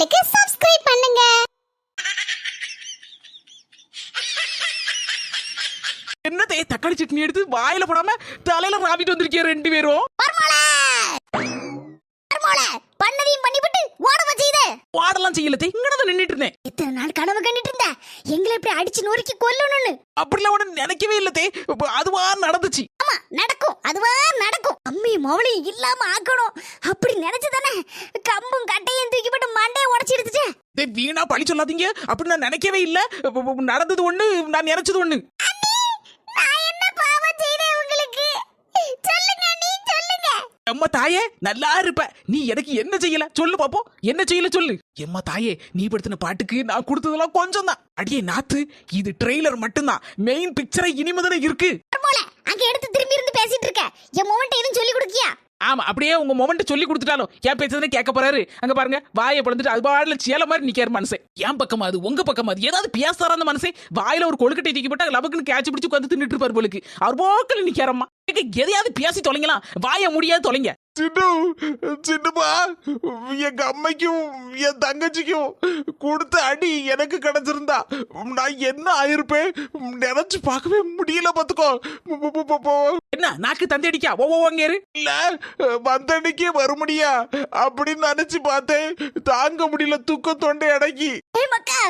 சேனலுக்கு சப்ஸ்கிரைப் பண்ணுங்க. என்னதே? தக்காளி சட்னி எடுத்து வாயில போடாம தலையில ராவிட்டு வந்திருக்கீங்க ரெண்டு பேரும். பண்ணதையும் பண்ணிவிட்டு ஓட வச்சீதே வாடலாம் செய்யலதே இங்கதான் நின்னுட்டு இருந்தேன். இத்தனை நாள் கனவு கண்டுட்டு எங்களை இப்படி அடிச்சு நொறுக்கி கொல்லணும்னு. அப்படிலாம் ஒண்ணு நினைக்கவே இல்லதே இப்ப அதுவா நடந்துச்சு. ஆமா நடக்கும். அதுவா மவளையும் இல்லாம ஆக்கணும். அப்படி நினைச்சுதானே கம்பும் கட்டையும் தூக்கி போட்டு மண்டையை உடைச்சு எடுத்துச்சு? வீணா பழி சொல்லாதீங்க. அப்படி நான் நினைக்கவே இல்ல. நடந்தது ஒண்ணு நான் நினைச்சது ஒண்ணு. அம்மா தாயே நல்லா இருப்ப. நீ எனக்கு என்ன செய்யல? சொல்லு பாப்போம் என்ன செய்யல சொல்லு. எம்மா தாயே நீ படுத்தின பாட்டுக்கு நான் கொடுத்ததெல்லாம் கொஞ்சம் தான் அடியே நாத்து இது ட்ரெய்லர் மட்டும்தான். மெயின் பிக்சரை இனிமேதானே இருக்கு. போல அங்க எடுத்து திரும்பி இருந்து பேசிட்டு இருக்க. என் மொமெண்ட் ஆமா அப்படியே உங்க மொமெண்ட் சொல்லி கொடுத்துட்டாலும் ஏன் பேசுறதுன்னு கேட்க போறாரு? அங்க பாருங்க வாயை பிளந்துட்டு அது பாடல சேல மாதிரி நிக்காரு மனுஷன் என் பக்கமா அது உங்க பக்கமா அது ஏதாவது பேசாரா அந்த மனுஷன் வாயில ஒரு கொழுக்கட்டை தூக்கி போட்டா லபக்குன்னு கேட்ச் பிடிச்சி உட்காந்து தின்னுட்டு இருப்பாரு போலுக்கு. அவர் போக்கில் நிக்காரம்மா எதையாவது பேசி தொலைங்கலாம் வாய முடியாது தொலைங்க. சின்னு சின்னப்பா எங்க அம்மைக்கும் என் தங்கச்சிக்கும் கொடுத்த அடி எனக்கு கிடைச்சிருந்தா. நான் என்ன ஆயிருப்பேன்? நினைச்சு பார்க்கவே முடியல பாத்துக்கோ என்ன நாக்கு தந்தி அடிக்கா ஓவோங்கேரு இல்ல வந்தன்னைக்கே வர முடியா அப்படின்னு நினைச்சு பார்த்தேன். தாங்க முடியல தூக்கம் தொண்டை அடக்கி. ஏய் மக்கா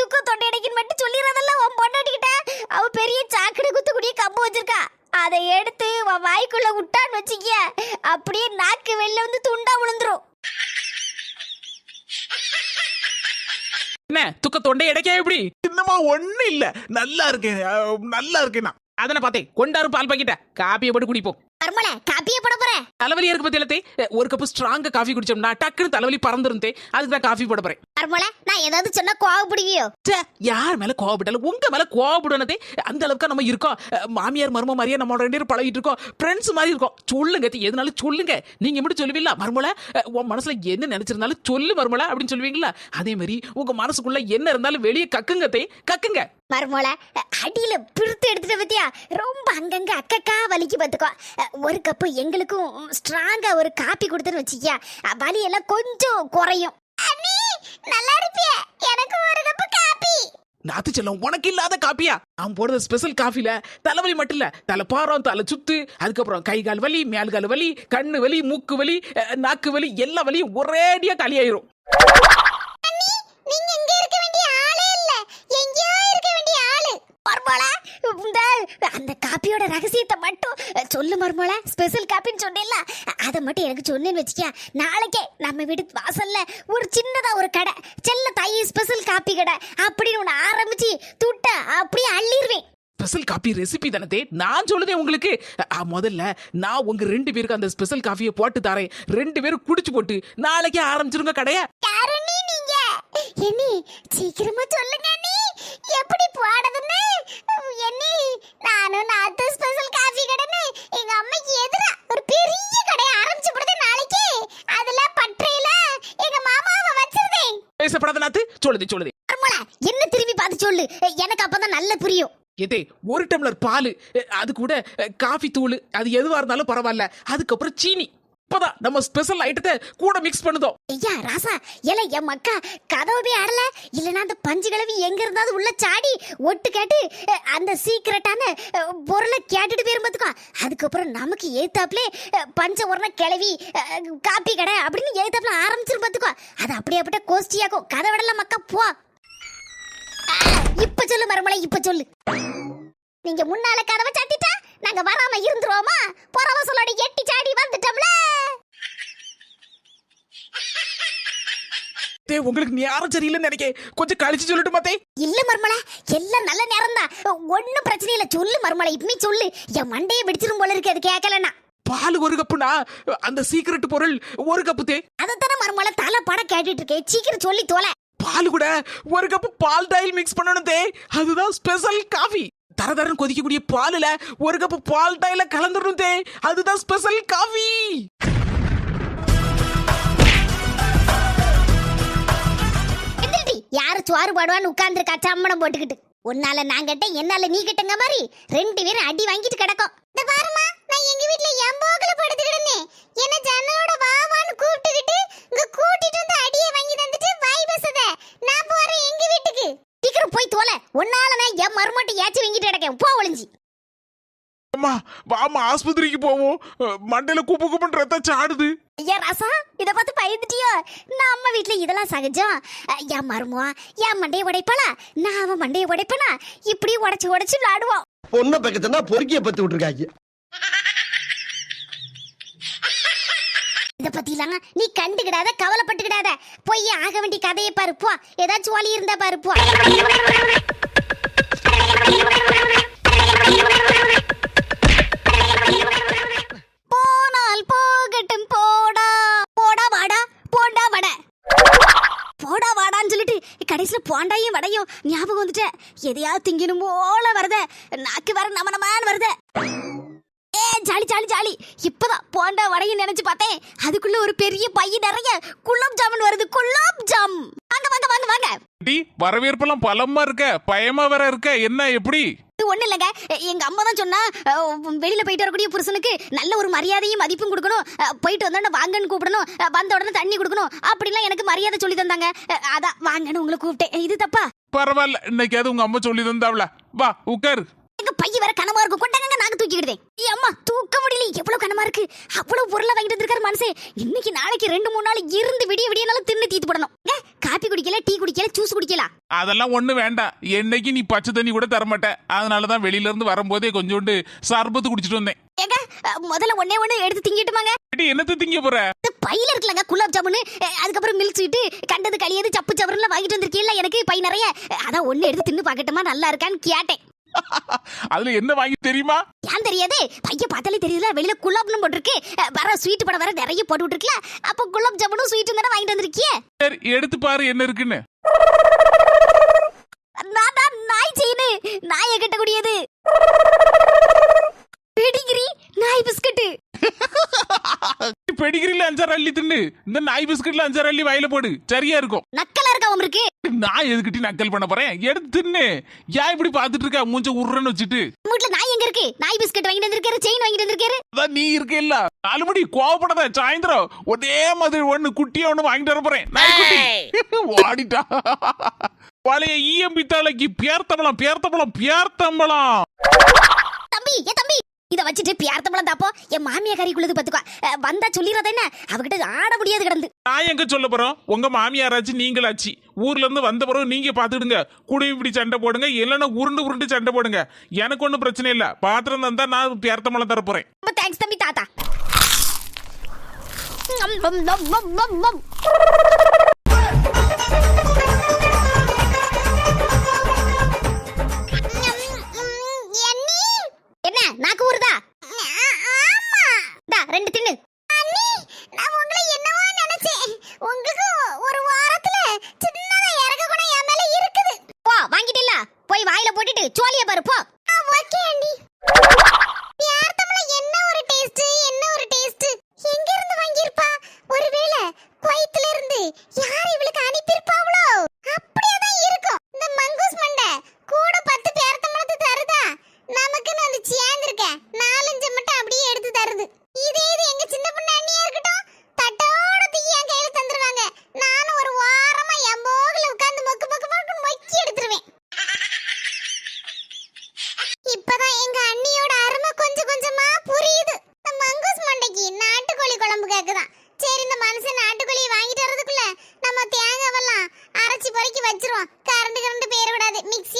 துக்க தொண்டை அடைக்குன்னு மட்டும் சொல்லிடுறதல்ல உன் பொண்டாட்டிக்கிட்ட? அவ பெரிய சாக்கடை குத்துக்கூடிய கம்பு வச்சிருக்கா. அதை எடுத்து உன் வாய்க்குள்ள விட்டான்னு வச்சுக்கிய அப்படியே நாக்கு வெளில வந்து துண்டா விழுந்துரும் என்ன துக்க தொண்டை இடைக்கா எப்படி? இன்னமா ஒண்ணு இல்ல. நல்லா இருக்கேன். அஹ், நல்லா இருக்கேன் நான். அதனை பார்த்தேன் கொண்டாரு பால் பாக்கிட்ட. காப்பியை போட்டு குடிப்போம். காப்பியே போட போறேன் தலைவலி இருக்கு பத்தியலத்தே ஒரு கப்பு ஸ்ட்ராங்கா காஃபி குடிச்சோம்னா டக்குன்னு தலைவலி பறந்துருந்தே அதுக்கு தான் காஃபி போட போறேன். மர்மல நான் ஏதாவது சொன்னா கோவப்படுவியோ ச்சே, யார் மேல கோவப்பட்டாலும் உங்க மேல கோவப்படுனதே அந்த அளவுக்கு நம்ம இருக்கோம். அஹ், மாமியார் மரும மாதிரியே நம்ம ரெண்டு பேரும் பழகிட்டு இருக்கோம். ஃப்ரெண்ட்ஸ் மாதிரி இருக்கோம். சொல்லுங்க அத்தை, எதுனாலும் சொல்லுங்க. நீங்க மட்டும் சொல்லுவீங்களா? மருமல உன் மனசுல என்ன நினைச்சிருந்தாலும் சொல்லு மருமல அப்படின்னு சொல்லுவீங்களா? அதே மாதிரி உங்க மனசுக்குள்ள என்ன இருந்தாலும் வெளியே கக்குங்க அத்தை, கக்குங்க. மர்மோல அடியில பிரித்து எடுத்துட்ட பத்தியா? ரொம்ப அங்கங்க அக்கக்கா வலிக்கு பார்த்துக்கோ ஒரு கப்பு எங்களுக்கும் ஸ்ட்ராங்கா ஒரு காப்பி கொடுத்தேன்னு வச்சுக்கியா. வலி எல்லாம் கொஞ்சம் குறையும். நல்லா இருப்பிய? எனக்கு ஒரு கப்பு காப்பி. நாத்து செல்லம் உனக்கு இல்லாத காப்பியா? நான் போடுற ஸ்பெஷல் காஃபில தலைவலி மட்டும் இல்ல தலை பாரம் தலை சுத்து அதுக்கப்புறம் கை கால் வலி மேல் கால் வலி கண்ணு வலி மூக்கு வலி நாக்கு வலி எல்லா வலியும் ஒரேடியா காலியாயிரும். நீங்க இங்க இருக்க வேண்டிய ஆளே இல்ல. எங்கேயோ மர்மோல இந்த அந்த காப்பியோட ரகசியத்தை மட்டும் சொல்லு மர்மோல ஸ்பெஷல் காப்பின்னு சொன்னேன்ல அதை மட்டும் எனக்கு சொன்னேன்னு வச்சுக்கியா நாளைக்கே நம்ம வீட்டு வாசல்ல ஒரு சின்னதா ஒரு கடை செல்ல தாயி ஸ்பெஷல் காப்பி கடை அப்படின்னு ஒன்று ஆரம்பிச்சு துட்ட அப்படியே அள்ளிடுவேன் ஸ்பெஷல் காபி ரெசிபி தானே நான் சொல்லுதேன் உங்களுக்கு. முதல்ல நான் உங்க ரெண்டு பேருக்கு அந்த ஸ்பெஷல் காஃபியை போட்டு தரேன். ரெண்டு பேரும் குடிச்சு போட்டு நாளைக்கே ஆரம்பிச்சிருங்க கடைய. சீக்கிரமா சொல்லுங்க நீ எப்படி போடுதுன்னு என்னி நானும் நாத்து ஸ்பெஷல் காஃபி கடைன்னு எங்க அம்மைக்கு எதிரா ஒரு பெரிய கடையை ஆரம்பிச்சு போடுது நாளைக்கு அதுல பற்றையில எங்க மாமாவை வச்சிருந்தேன். பேசப்படாத நாத்து. சொல்லுது சொல்லுது. என்ன திரும்பி பார்த்து சொல்லு? எனக்கு அப்பதான் நல்ல புரியும். எதே ஒரு டம்ளர் பால் அது கூட காஃபி தூள் அது எதுவா இருந்தாலும் பரவாயில்ல. அதுக்கப்புறம் சீனி. இப்பதான் நம்ம ஸ்பெஷல் ஐட்டத்தை கூட மிக்ஸ் பண்ணுதோம் ஐயா ராசா ஏல என் மக்கா கதவு போய் ஆடல இல்லனா அந்த பஞ்சு கிழவி எங்க இருந்தாவது உள்ள சாடி ஒட்டு கேட்டு அந்த சீக்கிரட்டான பொருளை கேட்டுட்டு போயிரும் பாத்துக்கோ. அதுக்கப்புறம் நமக்கு ஏத்தாப்லே பஞ்ச உரண கிழவி காப்பி கடை அப்படின்னு ஏத்தாப்ல ஆரம்பிச்சிரும் பாத்துக்கோ. அது அப்படியே அப்படியே கோஷ்டியாக்கும். கதை விடல மக்கா போ. இப்ப சொல்லு மறுமலை இப்ப சொல்லு. நீங்க முன்னால கதவை சாட்டிட்டா நாங்க வராம இருந்துருவோமா? போறவ சொல்லோட எட்டி சாடி வந்துட்டோம்ல. தே உங்களுக்கு நேரம் சரியில்லைன்னு நினைக்க கொஞ்சம் கழிச்சு சொல்லட்டும் மாத்தே இல்ல மர்மல எல்லாம் நல்ல நேரம் தான் ஒன்னும் பிரச்சனை இல்ல. சொல்லு மர்மல இப்பமே சொல்லு. என் மண்டையை பிடிச்சிரும் போல இருக்கு அது கேட்கலன்னா பால் ஒரு கப்புனா அந்த சீக்கிரட் பொருள் ஒரு கப்பு தே அதைத்தானே மர்மல தலை பட கேட்டுட்டு இருக்கேன் சீக்கிரம் சொல்லி தோலை. பால் கூட ஒரு கப்பு பால் டாயில் மிக்ஸ் பண்ணணும் தே அதுதான் ஸ்பெஷல் காஃபி தர தரன்னு கொதிக்கக்கூடிய பாலுல ஒரு கப்பு பால் டைல கலந்துடணும் தே. அதுதான் ஸ்பெஷல் காஃபி எந்திரிடி சுவாறு பாடுவான்னு போடுவான்னு உட்கார்ந்துருக்கா? சம்மணம் போட்டுக்கிட்டு. உன்னால நான் கிட்ட என்னால நீ கிட்டங்க மாதிரி ரெண்டு பேரும் அடி வாங்கிட்டு கிடக்கும். இந்த பாருமா நான் எங்க வீட்ல என் போக்குல கிடந்தேன் என்ன ஜன்னலோட வா வான்னு கூப்பிட்டுக்கிட்டு இங்க கூட்டிட்டு வந்து அடியை வாங்கி தந்துட்டு வை அம்மா வாமா ஆஸ்பத்திரிக்கு போவோம். மண்டையில குப்பு குப்புன்னு ரத்தம் சாடுது. ஐயா ராசா இத பார்த்து பயந்துட்டியோ? நம்ம வீட்ல இதெல்லாம் சகஜம். என் மருமவா என் மண்டையை உடைப்பாளா? நான் அவன் மண்டையை உடைப்பனா? இப்படி உடைச்சு உடைச்சு விளையாடுவோம் பொண்ணை பக்கத்துனா பொறுக்கிய பத்து விட்டுருக்காங்க. இத பத்தி இல்லாம நீ கண்டுக்கிடாத கவலைப்பட்டுக்கிடாத. போய் ஆக வேண்டிய கதையை பாரு போ. ஏதாச்சும் வழி இருந்தா பாரு போ. போனால் போகட்டும் போடா. போடா வாடா போண்டா வட. போடா வாடான்னு சொல்லிட்டு கடைசியில போண்டாயும் வடையும் ஞாபகம் வந்துட்ட. எதையாவது திங்கணும் போல வருத. நாக்கு வர நம நமன்னு வருத. ஏ ஜாலி ஜாலி ஜாலி. இப்பதான் போண்டா வடையும் நினைச்சு பார்த்தேன். அதுக்குள்ள ஒரு பெரிய பைய நிறைய குலாப் ஜாமுன் வருது குலாப் ஜாம். வாங்க வாங்க வாங்க வாங்க. டி வரவேற்பெல்லாம் பலமா இருக்க பயமா வேற இருக்க என்ன எப்படி? இது ஒண்ணு இல்லைங்க. எங்க அம்மா தான் சொன்னா வெளியில போயிட்டு வரக்கூடிய புருஷனுக்கு நல்ல ஒரு மரியாதையும் மதிப்பும் கொடுக்கணும். போயிட்டு வந்தோடனே வாங்கன்னு கூப்பிடணும். வந்த உடனே தண்ணி கொடுக்கணும். அப்படிலாம் எனக்கு மரியாதை சொல்லி தந்தாங்க. அதான் வாங்கன்னு உங்களை கூப்பிட்டேன். இது தப்பா? பரவாயில்ல. இன்னைக்கு அது உங்க அம்மா சொல்லி தந்தாவல வா உட்காரு எங்க பைய வேற கனமா இருக்கும். கொண்டாங்க நாங்க தூக்கிக்கிடுவேன் ஏ அம்மா தூக்க முடியல. எவ்வளவு கனமா இருக்கு. அவ்வளவு பொருளை வாங்கிட்டு வந்திருக்காரு மனுஷன் இன்னைக்கு நாளைக்கு ரெண்டு மூணு நாள் இருந்து விடிய விடியனாலும் தின்னு தீத்து போடணும். காப்பி குடிக்கல டீ குடிக்கல ஜூஸ் குடிக்கல? அதெல்லாம் ஒண்ணு வேண்டாம் என்னைக்கு நீ பச்சை தண்ணி கூட தரமாட்ட. அதனாலதான் வெளியில இருந்து வரும்போதே கொஞ்சோண்டு சர்பத்து குடிச்சிட்டு வந்தேன். ஏங்க முதல்ல ஒண்ணே ஒண்ணு எடுத்து திங்கிட்டுமாங்க? என்னத்த திங்க போற? பையில இருக்குல்லங்க குலாப் ஜாமுன். அதுக்கப்புறம் மில்க் ஸ்வீட்டு கண்டது களியது சப்பு சவரெல்லாம் வாங்கிட்டு வந்திருக்கீல்ல எனக்கு பை நிறைய. அதான் ஒண்ணு எடுத்து தின்னு பார்க்கட்டுமா? நல்லா இருக்கான்னு கேட்டேன். அதுல என்ன வாங்கி தெரியுமா? ஏன் தெரியாது? பைய பார்த்தாலே தெரியுதுல வெளியில குலாப்னு போட்டிருக்கு. வர ஸ்வீட் படம் வர நிறைய போட்டு விட்டுருக்கல. அப்போ குலாப் ஜாமுனும் ஸ்வீட்டும் தானே வாங்கிட்டு வந்திருக்கியே? சரி எடுத்து பாரு என்ன இருக்குன்னு. நான் தான் நாய் செயினு. நாயை கட்டக்கூடியது பெடிகிரி நாய் பிஸ்கட்டு. பெடிகிரில அஞ்சாறு அள்ளி தின்னு. இந்த நாய் பிஸ்கட்ல அஞ்சாறு அள்ளி வாயில போடு. சரியா இருக்கும். நக்கலா இருக்கா அவருக்கு நான் எதுக்கிட்டி நக்கல் பண்ண போறேன். எடுத்து தின்னு. ஏன் இப்படி பாத்துட்டு இருக்க? மூஞ்ச உருன்னு வச்சுட்டு. வீட்ல நாய் எங்க இருக்கு? நாய் பிஸ்கட் வாங்கிட்டு வந்திருக்காரு செயின் வாங்கிட்டு வந்திருக்காரு. அதான் நீ இருக்க இல்ல. நாலு மணி கோவப்படாத சாயந்தரம். ஒரே மாதிரி ஒண்ணு குட்டியா ஒண்ணு வாங்கிட்டு வர போறேன். ஓடிட்டா பழைய ஈயம் பித்தாளைக்கு பேர்த்தம்பளம் பேர்த்தம்பளம் பேர்த்தம்பளம் தம்பி ஏ தம்பி இத வச்சுட்டு பியார்த்தம்பளம் தாப்போ? என் மாமியா கறிக்குள்ளது பாத்துக்கோ. அஹ், வந்தா சொல்லிடுறத என்ன? அவகிட்ட ஆட முடியாது கிடந்து. நான் எங்க சொல்ல போறோம்? உங்க மாமியாராச்சு நீங்களாச்சு. ஊர்ல இருந்து வந்த பிறகு நீங்க பாத்துடுங்க குடியும் இப்படி சண்டை போடுங்க. இல்லைன்னா உருண்டு உருண்டு சண்டை போடுங்க. எனக்கு ஒன்றும் பிரச்சனை இல்ல. பாத்திரம் தந்தா நான் பேர்த்தம்பளம் தர போறேன். ரொம்ப தேங்க்ஸ் தம்பி தாத்தா. பொறுக்கி வச்சிருவோம் கரண்ட் கரண்ட் பேர விடாது. மிக்ஸியை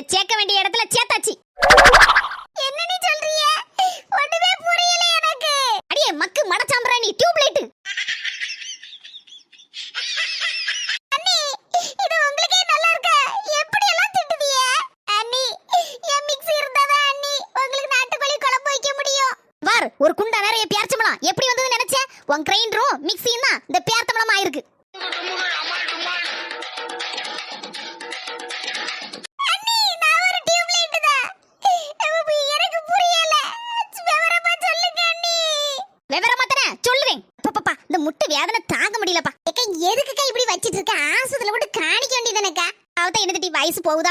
அதை சேர்க்க வேண்டிய இடத்துல சேர்த்தாச்சு. என்ன நீ சொல்றிய? ஒண்ணுமே புரியல எனக்கு. அடியே மக்கு மடச்சாம்பற நீ டியூப் லைட் ஒரு குண்டா நிறைய பியார்ச்சம்பளம் எப்படி வந்தது நினைச்சேன் உன் கிரைண்டரும் மிக்சியும்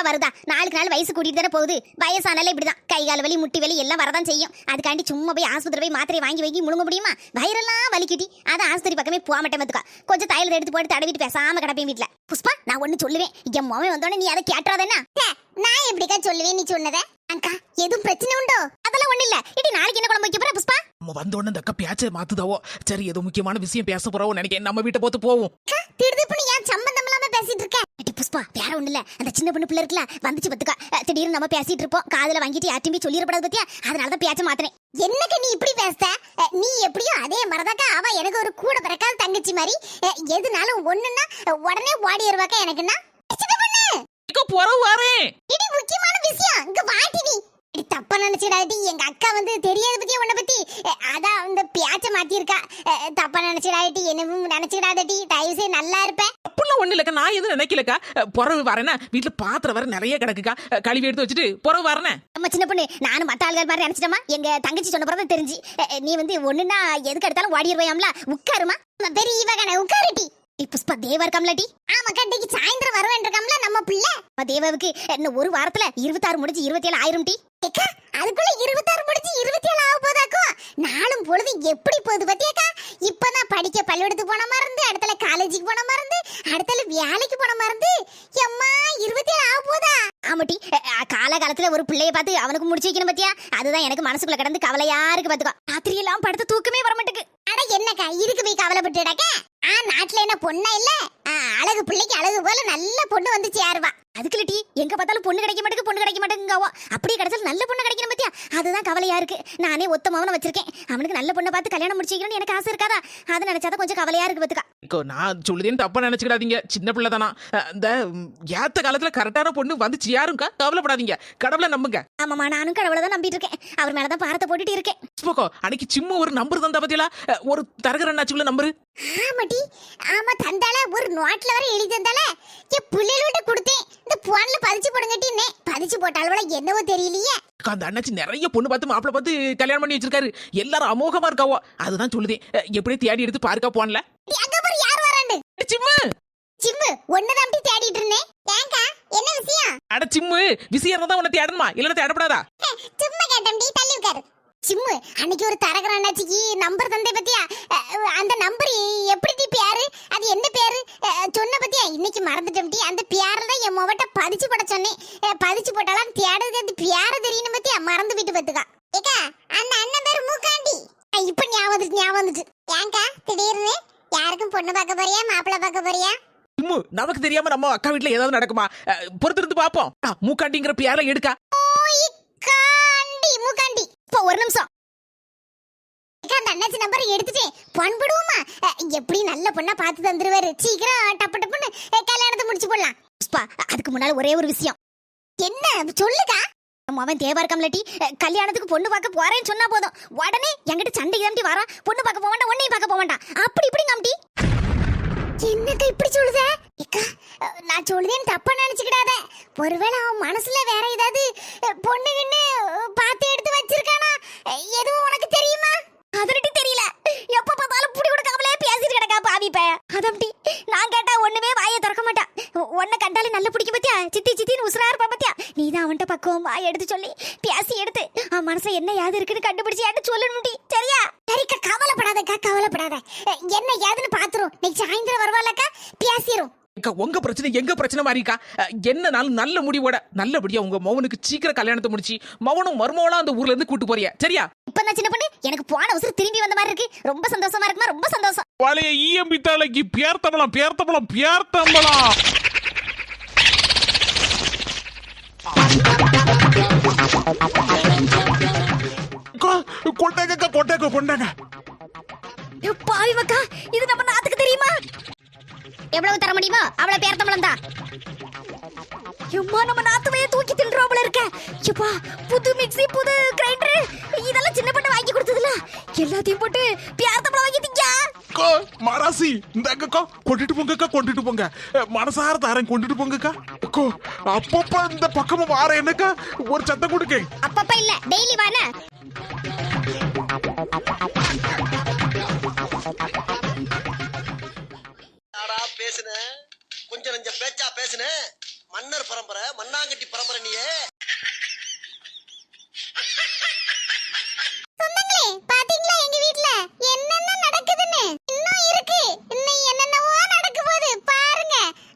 வருதா? நாளுக்கு நாள் வயசு கூட்டிட்டு தானே போகுது. வயசானாலே இப்படிதான். கை கால் வலி முட்டி வலி எல்லாம் வரதான் செய்யும். அதுக்காண்டி சும்மா போய் ஆஸ்பத்திரி போய் மாத்திரை வாங்கி வாங்கி முழுங்க முடியுமா? வயிறெல்லாம் வலிக்கிட்டி. அதான் ஆஸ்பத்திரி பக்கமே போக மாட்டேன் பார்த்துக்கோ கொஞ்சம் தைலத்தை எடுத்து போட்டு தடவிட்டு பேசாம கிடப்பேன் வீட்டுல புஷ்பா நான் ஒண்ணு சொல்லுவேன். என் மோவன் வந்தோடனே நீ அதை கேட்டுறாதேன்னா நான் எப்படிக்கா சொல்லுவேன் நீ சொன்னதை? அக்கா எதுவும் பிரச்சனை உண்டோ? அதெல்லாம் ஒண்ணு இல்ல. இடி நாளைக்கு என்ன குழம்பு வைக்க போற புஷ்பா? நம்ம வந்த உடனே இந்த அக்கா பேச்சை மாத்துதாவோ? சரி ஏதோ முக்கியமான விஷயம் பேச போறோம் நினைக்கிறேன். நம்ம வீட்டை பார்த்து போவோம். திடுதிப்புன்னு ஏன் சம்பந்தம் இல்லாம பேசிட்டு இருக்க? புஷ்பா வேற ஒண்ணு இல்ல அந்த சின்ன பொண்ணு பிள்ளை இருக்குல்ல வந்துச்சு பத்துக்கா. திடீர்னு நம்ம பேசிட்டு இருப்போம். காதுல வாங்கிட்டு யார்ட்டும் போய் சொல்லிடப்படாது பத்தியா? அதனால தான் பேச்ச மாத்தினேன் என்னக்க நீ இப்படி அஹ், நீ எப்படியோ அதே மாதிரிதாக்கா அவ. எனக்கு ஒரு கூட பிறக்காத தங்கச்சி மாதிரி. எதுனாலும் ஒண்ணுன்னா உடனே ஓடி வருவாக்கா. எனக்குன்னா சின்ன பொண்ணு! இக்கா போறோம் வரேன். இது முக்கியமான விஷயம். இங்க வாட்டி நீ தப்பா நினைச்சிடாடி எங்க அக்கா வந்து தெரியாத பத்தி உன்னை பத்தி அதான் இந்த பேச்ச மாத்திருக்கா தப்பா நினைச்சிடாடி என்னவும் நினைச்சிடாதடி தயவு செய்து நல்லா இருப்பேன் அப்படிலாம் ஒண்ணு இல்லக்கா. நான் எதுவும் நினைக்கலக்கா. புறவு வரேன்னா வீட்டுல பாத்திரம் வர நிறைய கிடக்குக்கா. கழுவி எடுத்து வச்சுட்டு புறவு வரேனே நம்ம சின்ன பொண்ணு நானும் மத்த ஆள்கள் மாதிரி நினைச்சிட்டமா எங்க தங்கச்சி சொன்ன பிறகு தெரிஞ்சு. நீ வந்து ஒண்ணுன்னா எதுக்கு எடுத்தாலும் ஓடிடுவையாம்ல. உட்காருமா. பெரிய இவகன உட்காருட்டி டி புஷ்பா தேவா இருக்காம்லடி? ஆமா கண்டிக்கு சாயந்தரம் வருவேன் இருக்காம்ல நம்ம பிள்ளை. நம்ம தேவாவுக்கு இன்னும் ஒரு வாரத்துல இருபத்தாறு முடிஞ்சு இருபத்தி ஏழு ஆயிரம் டி. ஏக்கா அதுக்குள்ள இருபத்தாறு முடிஞ்சு இருபத்தி ஏழு ஆக போதாக்கும் நாளும் பொழுது எப்படி போகுது பத்தியாக்கா? இப்பதான் படிக்க பள்ளிக்கூடத்துக்கு போன மறந்து அடுத்தல காலேஜுக்கு போன மறந்து அடுத்தல வேலைக்கு போன மறந்து எம்மா இருபத்தி ஏழு ஆக போதா? ஆமாட்டி காலகாலத்துல ஒரு பிள்ளைய பார்த்து அவனுக்கு முடிச்சு வைக்கணும் பத்தியா? அதுதான் எனக்கு மனசுக்குள்ள கிடந்து கவலையா இருக்கு பாத்துக்கோ. ராத்திரி எல்லாம் படுத்து தூக்கமே வர மாட்டேங்குது. அட என்னக்கா இதுக்கு போய் கவலைப்பட்டுடாக்கா? நாட்டுல என்ன பொண்ணா இல்ல? ஆ, அழகு பிள்ளைக்கு அழகு போல நல்ல பொண்ணு வந்து சேருவா அதுக்குல டீ எங்க பார்த்தாலும் பொண்ணு கிடைக்க மாட்டேங்குது பொண்ணு கிடைக்க மாட்டேங்குங்க அப்படியே கிடைச்சாலும் நல்ல பொண்ணு கிடைக்கணும் பத்தியா? அதுதான் கவலையா இருக்கு. நானே ஒத்த மவனை வச்சிருக்கேன். அவனுக்கு நல்ல பொண்ணை பார்த்து கல்யாணம் முடிச்சு வைக்கணும்னு எனக்கு ஆசை இருக்காதா? அதை நினைச்சாதான் கொஞ்சம் கவலையா இருக்கு பாத்துக்கா. நான் சொல்லுதேன்னு தப்பா நினைச்சுக்கிடாதீங்க. சின்ன பிள்ளை தானா? இந்த ஏத்த காலத்துல கரெக்டான பொண்ணு வந்து சேருங்கக்கா கவலைப்படாதீங்க. கடவுளை நம்புங்க. ஆமாமா நானும் கடவுளை தான் நம்பிட்டு இருக்கேன் அவர் மேலதான் பாரத்தை போட்டுட்டு இருக்கேன். ஸ்போக்கோ அன்னைக்கு சும்மா ஒரு நம்பர் தந்தா பத்தியலா? ஒரு தரகர் அண்ணாச்சுக்குள்ள நம்பரு? ஆமாடி. ஆமா தந்தால ஒரு நோட்ல வர எழுதி தந்தால என் பிள்ளைகளோட கொடுத்தேன். இந்த போன்ல பதிச்சு போடுங்கட்டின்னே பதிச்சு போட்டாலும் என்னவோ தெரியலையே. அக்கா, அந்த அண்ணாச்சி நிறைய பொண்ணு பார்த்து மாப்பிளை பார்த்து கல்யாணம் பண்ணி வச்சிருக்காரு. எல்லாரும் அமோகமா இருக்காவோ? அதுதான் சொல்லுதேன். அஹ், எப்படியே தேடி எடுத்து பாருக்கா போன்ல யார் வராண்டு? சிம்மு! சிம்மு ஒன்னதான் தேடிட்டு இருந்தேன். ஏங்கா என்ன விஷயம்? அட சிம்மு விஷயம் தான் உன்னை தேடணுமா? இல்லைன்னா தேடப்படாதா? சும்மா கேட்டேன் டி தள்ளி உட்காரு. சிம்மு அன்னைக்கு ஒரு தரகர் அண்ணாச்சிக்கு நம்பர் தந்தே பத்தியா? அந்த நம்பர் எப்படி டி பேரு அது என்ன பேரு அஹ், சொன்ன பத்தியா இன்னைக்கு மறந்துட்டேன் டி அந்த பேரை தான் என் மொபட்ட பதிச்சு போட சொன்னேன் அஹ், பதிச்சு போட்டாலும் தேடுறது அந்த பேரை தெரியணும் பத்தியா மறந்து விட்டு பத்துக்கா ஏக்கா அந்த அண்ணன் பேர் மூக்காண்டி அஹ், இப்ப ஞாபகம் வந்துச்சு ஞாபகம் வந்துச்சு ஏங்கா திடீர்னு யாருக்கும் பொண்ணு பார்க்க போறியா மாப்பிள்ளை பார்க்க போறியா சிம்மு நமக்கு தெரியாம நம்ம அக்கா வீட்டுல ஏதாவது நடக்குமா? பொறுத்திருந்து பாப்போம். மூக்காண்டிங்கிற பேரை எடுக்கா. மூக்காண்டி இப்போ ஒரு நிமிஷம். அந்த அண்ணாச்சி நம்பர் எடுத்துட்டேன் பண்படுவோமா? எப்படி நல்ல பொண்ணா பார்த்து தந்துருவாரு? சீக்கிரம் டப்பு டப்புன்னு கல்யாணத்தை முடிச்சு போடலாம். அதுக்கு முன்னால ஒரே ஒரு விஷயம். என்ன? சொல்லுக்கா. அவன் தேவா இருக்காமலட்டி கல்யாணத்துக்கு பொண்ணு பார்க்க போறேன்னு சொன்னா போதும். உடனே என்கிட்ட சண்டைக்கு தாண்டி வரான் பொண்ணு பார்க்க போக வேண்டாம் உன்னையும் பார்க்க போக வேண்டாம். அப்படி இப்படி காமிட்டி என்னக்கா இப்படி சொல்லுத? அக்கா நான் சொல்லுதேன்னு தப்பா நினைச்சுக்கிடாத. ஒருவேளை அவன் மனசுல வேற ஏதாவது அஹ், பார்த்து எடுத்து வச்சிருக்கானா? எதுவும் உனக்கு தெரியுமா? அதனட்டி தெரியல. எப்ப பார்த்தாலும் புடி கொடுக்காமலே பேசிட்டு கிடக்கா பாவிப்ப பைய அதம்டி நான் கேட்டா ஒண்ணுமே வாயை திறக்க மாட்டான் உன்னை கண்டாலே நல்ல பிடிக்கும் பத்தியா? சித்தி சித்தின்னு உசுரா இருப்பா பத்தியா? நீ தான் அவன்கிட்ட பக்குவம் வாய் எடுத்து சொல்லி பேசி எடுத்து அவன் மனசுல என்ன யாது இருக்குன்னு கண்டுபிடிச்சு என்கிட்ட சொல்லணும்டி சரியா? சரிக்கா கவலைப்படாதக்கா கவலைப்படாத. என்ன ஏதுன்னு பாத்துரும். நீ சாயந்தரம் பேசிரும். அக்கா உங்க பிரச்சனை எங்க பிரச்சனை மாதிரிக்கா அஹ், என்னனாலும் நல்ல முடிவோட நல்லபடியா உங்க மௌனுக்கு சீக்கிரம் கல்யாணத்தை முடிச்சு மௌனும் மருமவளா அந்த ஊர்ல இருந்து கூட்டு போறியா? சரியா? இப்ப நான் சின்ன பொண்ணு எனக்கு போன அவசரம் திரும்பி வந்த மாதிரி இருக்கு. ரொம்ப சந்தோஷமா இருக்குமா? ரொம்ப சந்தோஷம். பழைய ஈஎம்பி தலைக்கு பேர்த்தம்பளம் பேர்த்தம்பளம் பேர்த்தம்பளம் அக்கா, கொண்டாங்க அக்கா, கொண்டாங்க கொண்டாங்க. பாவி மக்கா இது நம்ம நாத்துக்கு தெரியுமா? எவ்வளவு தர முடியுமோ அவ்வளவு பேர்த்தம்பளம் தான். எம்மா நம்ம நாத்துமையே தூக்கி தின்றோம்ல இருக்க. எப்பா புது மிக்ஸி புது கிரைண்டர் இதெல்லாம் சின்ன பண்ண வாங்கி கொடுத்ததுல. எல்லாத்தையும் போட்டு பேர்த்தம்பளம் வாங்கி திங்க. மராசி இந்த அக்கா கொண்டுட்டு போங்கக்கா கொண்டுட்டு போங்க. மனசார தாரேன் கொண்டுட்டு போங்கக்கா. அக்கா அப்பப்ப இந்த பக்கமா வார என்னக்கா? ஒரு சத்தம் கொடுக்க அப்பப்ப இல்ல டெய்லி வானே. பேசுன கொஞ்சம் நஞ்ச பேச்சா பேசுன மன்னர் பரம்பரை மண்ணாங்கட்டி பரம்பரை நீயே. பாத்தீங்களா எங்க வீட்ல? என்னென்ன நடக்குதுன்னு? இன்னும் இருக்கு. இன்னும் என்னென்னவோ நடக்க போகுது பாருங்க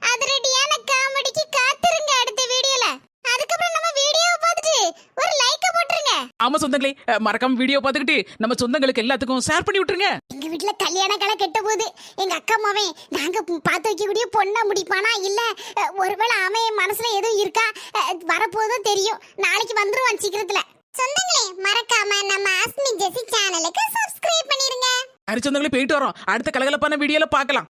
அதிரடியான காமெடிக்கு காத்துருங்க அடுத்த வீடியோல அதுக்கப்புறம் நம்ம வீடியோவை பார்த்துட்டு ஒரு லைக்க போட்டுருங்க ஆமா சொந்தங்களே மறக்காம வீடியோ பார்த்துக்கிட்டு நம்ம சொந்தங்களுக்கு எல்லாத்துக்கும் ஷேர் பண்ணி விட்டுருங்க. எங்க வீட்ல கல்யாண கலை கெட்ட போகுது எங்க அக்கா மாவன் நாங்க பார்த்து வைக்கக்கூடிய பொண்ணா முடிப்பானா இல்ல ஒருவேளை அவன் மனசுல எதுவும் இருக்கா வரப்போதும் தெரியும். நாளைக்கு வந்துருவான் சீக்கிரத்துல. சொந்தங்களே மறக்காம நம்ம ஆஸ்மி ஜெசி சேனலுக்கு சப்ஸ்கிரைப் பண்ணிருங்க. ஹரி சொந்தங்களே போயிட்டு வரோம். அடுத்த கலகலப்பான வீடியோல பார்க்கலாம்.